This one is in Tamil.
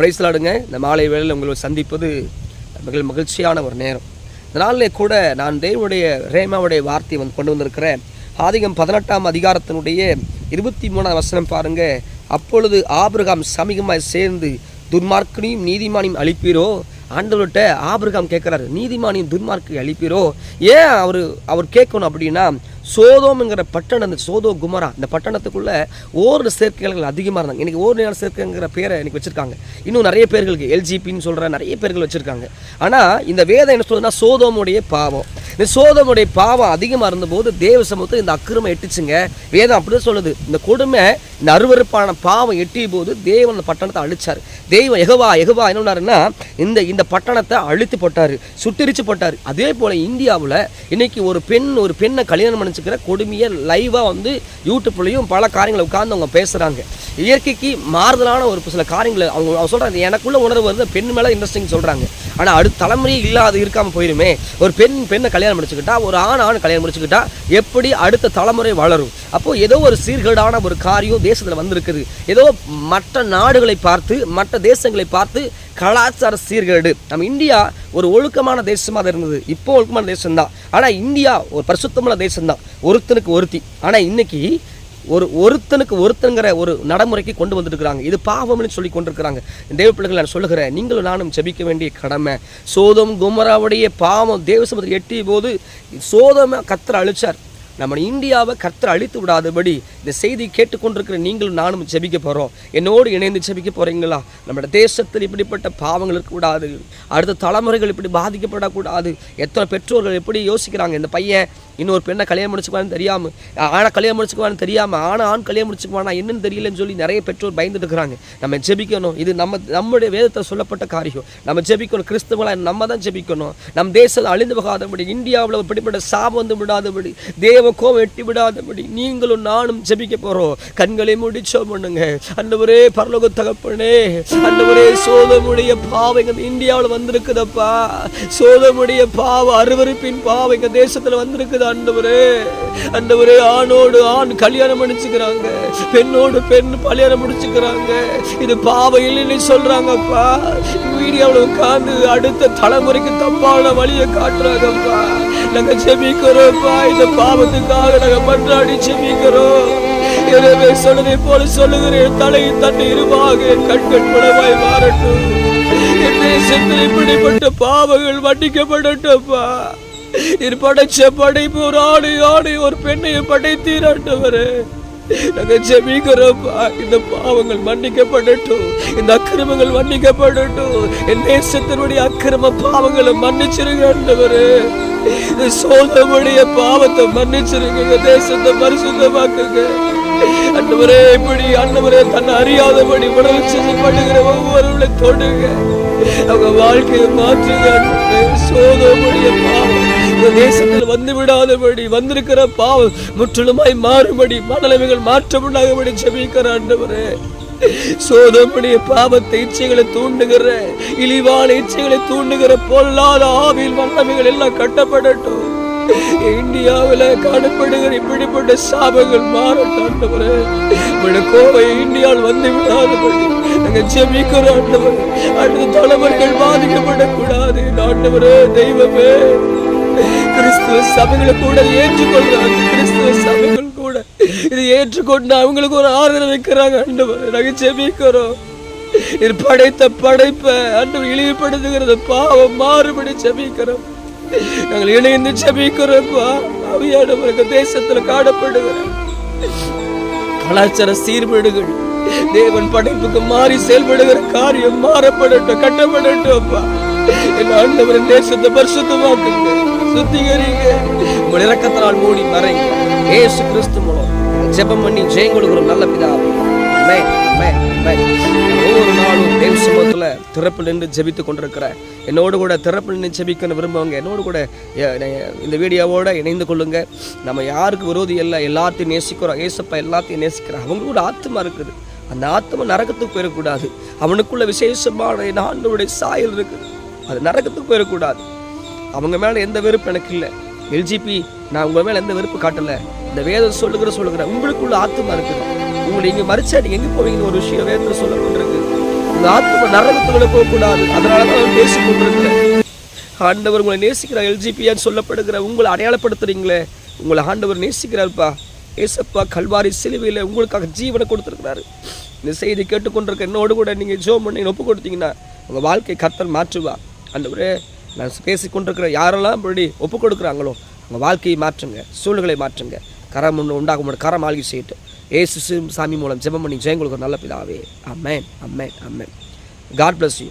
பிரைஸ்லாடுங்க. இந்த மாலை வேளையில் உங்களை சந்திப்பது மிக மகிழ்ச்சியான ஒரு நேரம். இந்த கூட நான் தேவனுடைய ரேமாவுடைய வார்த்தையை வந்து கொண்டு வந்திருக்கிறேன். ஆதிகம் பதினெட்டாம் அதிகாரத்தினுடைய இருபத்தி மூணாம் வசனம் பாருங்க. அப்பொழுது ஆபிரகாம் சமீகமாக சேர்ந்து துன்மார்க்கனையும் நீதிமானையும் அழிப்பீரோ? ஆண்டவர்கிட்ட ஆபிரகாம் கேட்குறாரு நீதிமானியும் துன்மார்க்கை அழிப்பீரோ? ஏன் அவர் அவர் கேட்கணும் அப்படின்னா சோதோம்ங்கிற பட்டணம் இந்த சோதோ குமரா இந்த பட்டணத்துக்குள்ள ஓரிரு சேர்க்கைகள் அதிகமாக இருந்தாங்க. இன்னைக்கு நேரம் சேர்க்கைங்கிற பேரை எனக்கு வச்சுருக்காங்க. இன்னும் நிறைய பேர்களுக்கு எல்ஜிபின்னு சொல்கிற நிறைய பேர்கள் வச்சுருக்காங்க. ஆனால் இந்த வேதம் என்ன சொல்லுதுன்னா சோதோமுடைய பாவம். இந்த சோதமுடைய பாவம் அதிகமாக இருந்தபோது தேவ சமூகத்தை இந்த அக்கிரமை எட்டுச்சுங்க. வேதம் அப்படிதான் சொல்லுது. இந்த கொடுமை இந்த அருவறுப்பான பாவம் எட்டிய போது தேவன் அந்த பட்டணத்தை அழிச்சார். தெய்வம் எகவா எகவா என்ன பண்ணாருன்னா இந்த இந்த பட்டணத்தை அழித்து போட்டார் சுட்டரிச்சு போட்டார். அதே போல் இந்தியாவில் இன்றைக்கி ஒரு பெண் ஒரு பெண்ணை கல்யாணம் பண்ணிச்சுக்கிற கொடுமையை லைவாக வந்து யூடியூப்லேயும் பல காரியங்களை உட்கார்ந்து அவங்க பேசுகிறாங்க இயற்கைக்கு மாறுதலான ஒரு சில காரியங்களை அவங்க அவங்க சொல்கிறாங்க எனக்குள்ளே உணர்வு வந்து பெண் மேலே இன்ட்ரெஸ்டிங் சொல்கிறாங்க ஆனால் அடுத்த தலைமுறையே இல்லாத இருக்காமல் போயிருமே. ஒரு பெண் பெண்ணை கல்யாணம் முடிச்சுக்கிட்டா ஒரு ஆண் ஆண் கல்யாணம் முடிச்சுக்கிட்டா எப்படி அடுத்த தலைமுறை வளரும்? அப்போது ஏதோ ஒரு சீர்கேடான ஒரு காரியம் தேசத்தில் வந்திருக்குது. ஏதோ மற்ற நாடுகளை பார்த்து மற்ற தேசங்களை பார்த்து கலாச்சார சீர்கேடு. நம்ம இந்தியா ஒரு ஒழுக்கமான தேசமாக இருந்தது. இப்போ ஒழுக்கமான தேசம்தான். ஆனால் இந்தியா ஒரு பரிசுத்தமான தேசம்தான். ஒருத்தனுக்கு ஒருத்தி. ஆனால் இன்றைக்கி ஒரு ஒருத்தனுக்கு ஒருத்தங்கிற ஒரு நடைமுறைக்கு கொண்டு வந்துருக்குறாங்க. இது பாவம்னு சொல்லி கொண்டிருக்கிறாங்க. தேவ பிள்ளைகள் நான் சொல்லுகிறேன். நீங்களும் நானும் ஜெபிக்க வேண்டிய கடமை. சோதம் குமராவுடைய பாவம் தேவசமத்தில் எட்டிய போது சோதமாக கத்திர அழிச்சார். நம்ம இந்தியாவை கர்த்தர் அழித்து விடாதபடி இந்த செய்தி கேட்டுக்கொண்டிருக்கிற நீங்களும் நானும் ஜெபிக்க போகிறோம் என்னோடு இணைந்து ஜெபிக்க போகிறீங்களா நம்மளோட தேசத்தில் இப்படிப்பட்ட பாவங்கள் இருக்கக்கூடாது. அடுத்த தலைமுறைகள் இப்படி பாதிக்கப்படக்கூடாது. எத்தனை பெற்றோர்கள் எப்படி யோசிக்கிறாங்க? இந்த பையன் இன்னொரு பெண்ணை கல்யாணம் முடிச்சுக்குவான்னு தெரியாமல் ஆனால் கல்யாணம் முடிச்சுக்குவான்னு தெரியாமல் ஆனால் ஆண் கல்யாணம் முடிச்சுக்குவானா என்னன்னு தெரியலன்னு சொல்லி நிறைய பெற்றோர் பயந்துட்டு இருக்கிறாங்க நம்ம ஜெபிக்கணும். இது நம்ம நம்முடைய வேதத்தில் சொல்லப்பட்ட காரியம். நம்ம ஜெபிக்கணும். கிறிஸ்தவங்களா நம்ம தான் ஜெபிக்கணும். நம் தேசம் அழிந்து போகாதபடி இந்தியாவில் இப்படிப்பட்ட சாபம் வந்து விடாதபடி தேவ கோபம் எட்டி விடாதபடி நீங்களும் நானும் ஜெபிக்க போகிறோம் கண்களை முடிச்சோ பண்ணுங்க. ஒரே பரலோக தகப்பனே அண்டவரே சோதமுடைய பாவம் எங்கள் இந்தியாவில் வந்திருக்குதப்பா. சோதமுடைய பாவம் அருவருப்பின் பாவம் எங்கள் தேசத்தில் வந்திருக்குதா ஆண்டவரே ஆண்டவரே ஆணோடு ஆண் கல்யாணம் முடிச்சுக்கிறாங்க பெண்ணோடு பெண் கல்யாணம் முடிச்சுக்கிறாங்க. இது பாவம் இல்லைன்னு சொல்றாங்கப்பா மீடியாவில் உட்கார்ந்து அடுத்த தலைமுறைக்கு தப்பான வழியை காட்டுறாங்கப்பா நாங்க ஜெபிக்கிறோம்ப்பா இந்த பாவத்துக்காக நாங்க மன்றாடி செமிக்கிறோம் எனவே சொன்னதை போல சொல்லுகிறேன் தலை தண்ணி இருவாக கண்கள் புலமாய் மாறட்டும். என் தேசத்தில் இப்படிப்பட்ட பாவங்கள் வண்டிக்கப்படட்டப்பா இரு படைச்ச படைப்பு ஒரு ஆடு ஆணை ஒரு பெண்ணையும் படைத்தீராண்டவரே நாங்க ஜெபிக்கிறோம்ப்பா இந்த பாவங்கள் மன்னிக்கப்படட்டும் இந்த அக்கிரமங்கள் மன்னிக்கப்படட்டும். என் நேசத்தினுடைய அக்கிரம பாவங்களை மன்னிச்சிருங்க ஆண்டவரே இந்த சோதமுடைய பாவத்தை மன்னிச்சிருங்க தேசத்தை பரிசுத்தமாக்குங்க. அண்டவரே இப்படி அண்டவரே தன்னை அறியாதபடி உடல் செஞ்சு பண்ணுகிற ஒவ்வொருவரை தொடுங்க. அவங்க வாழ்க்கையை மாற்றுங்க ஆண்டவரே. பாவம். இந்த தேசத்தில் வந்து விடாதபடி வந்திருக்கிற பாவம் முற்றிலுமாய் மாறுபடி மனநிலைமைகள் மாற்றமுண்டாகபடி ஜெபிக்கிற ஆண்டவரே. சோதமுடைய பாவத்தை இச்சைகளை தூண்டுகிற இழிவான இச்சைகளை தூண்டுகிற பொல்லாத ஆவியில் வல்லமைகள் எல்லாம் கட்டப்படட்டும். இந்தியாவில் காணப்படுகிற இப்படிப்பட்ட சாபங்கள் மாறட்டும் ஆண்டவரே. கோவை இந்தியாவில் வந்து விடாதபடி நாங்கள் ஜெபிக்கிறோம் ஆண்டவர். அடுத்த பாதிக்கப்படக்கூடாது. ஆண்டவரே தெய்வமே. கிறிஸ்துவ சபைகளை கூட இதை ஏற்றுக்கொள்றாங்க கிறிஸ்துவ சபைகள் கூட இதை ஏற்றுக்கொண்டு அவங்களுக்கு ஒரு ஆறுதல் வைக்கிறாங்க ஆண்டவர் நாங்கள் செபிக்கிறோம் இது படைத்த படைப்பை அன்று இழிவுபடுத்துகிறது பாவம் மாறுபடி செபிக்கிறோம் நாங்கள் இணைந்து செபிக்கிறோம்ப்பா அவையானவருக்கு தேசத்துல காணப்படுகிற கலாச்சார சீர்பேடுகள் தேவன் படைப்புக்கு மாறி செயல்படுகிற காரியம் மாறப்படட்டும் கட்டப்படட்டும் அப்பா. என் ஆண்டவரின் தேசத்தை பரிசுத்தமாக்குங்க சுத்திகரிங்க. உங்கள் இறக்கத்தினால் மூடி மறைங்க. ஏசு கிறிஸ்து மூலம் ஜெபம் பண்ணி ஜெயம் கொடுக்குற நல்ல பிதாவே. ஒவ்வொரு நாளும் தேவ சமூகத்தில் திறப்பு நின்று ஜெபித்து கொண்டிருக்கிறேன் என்னோடு கூட திறப்பு நின்று ஜெபிக்கணும் விரும்புவங்க என்னோடு கூட இந்த வீடியோவோட இணைந்து கொள்ளுங்க. நம்ம யாருக்கு விரோதி இல்லை எல்லாத்தையும் நேசிக்கிறோம். ஏசப்பா எல்லாத்தையும் நேசிக்கிறோம் அவங்களோட ஆத்மா இருக்குது. அந்த ஆத்மா நரகத்துக்கு போயிடக்கூடாது அவனுக்குள்ள விசேஷமான என் ஆண்டவருடைய சாயல் இருக்குது அது நரகத்துக்கு போயிடக்கூடாது அவங்க மேலே எந்த வெறுப்பு எனக்கு இல்லை. எல்ஜிபி நான் உங்கள் மேலே எந்த வெறுப்பு காட்டலை. இந்த வேதம் சொல்லுகிற சொல்லுகிற உங்களுக்குள்ள ஆத்மா இருக்குது. உங்களை இங்கே மறிச்சா நீங்கள் எங்கே போவீங்கன்னு ஒரு விஷயம் வேதத்தில் சொல்லப்பட்டிருக்கு. உங்க ஆத்மா நரகத்துக்குள்ளே போகக்கூடாது. அதனால தான் நான் பேசிக் கொண்டிருக்கிறேன் ஆண்டவர் உங்களை நேசிக்கிறார் எல்ஜிபியான்னு சொல்லப்படுகிற உங்களை அடையாளப்படுத்துறீங்களே. உங்களை ஆண்டவர் நேசிக்கிறார்ப்பா. ஏசப்பா கல்வாரி சிலுவையில் உங்களுக்காக ஜீவனை கொடுத்துருக்கிறாரு. இந்த செய்தி கேட்டுக்கொண்டிருக்க என்னோடு கூட நீங்கள் ஜோ பண்ணி ஒப்பு கொடுத்தீங்கன்னா உங்கள் வாழ்க்கை கர்த்தர் மாற்றுவா. ஆண்டவரே நான் பேசிக்கொண்டிருக்கிற யாரெல்லாம் இப்படி ஒப்பு கொடுக்குறாங்களோ உங்கள் வாழ்க்கையை மாற்றுங்க சூழ்நிலை மாற்றுங்க. கரம் ஒன்று உண்டாகும் கரம் ஆழ்கி செய்யட்டு ஏசு சாமி மூலம் ஜெபம் பண்ணி ஜெயங்களுக்கு ஒரு நல்ல பிதாவே. Amen amen amen God bless you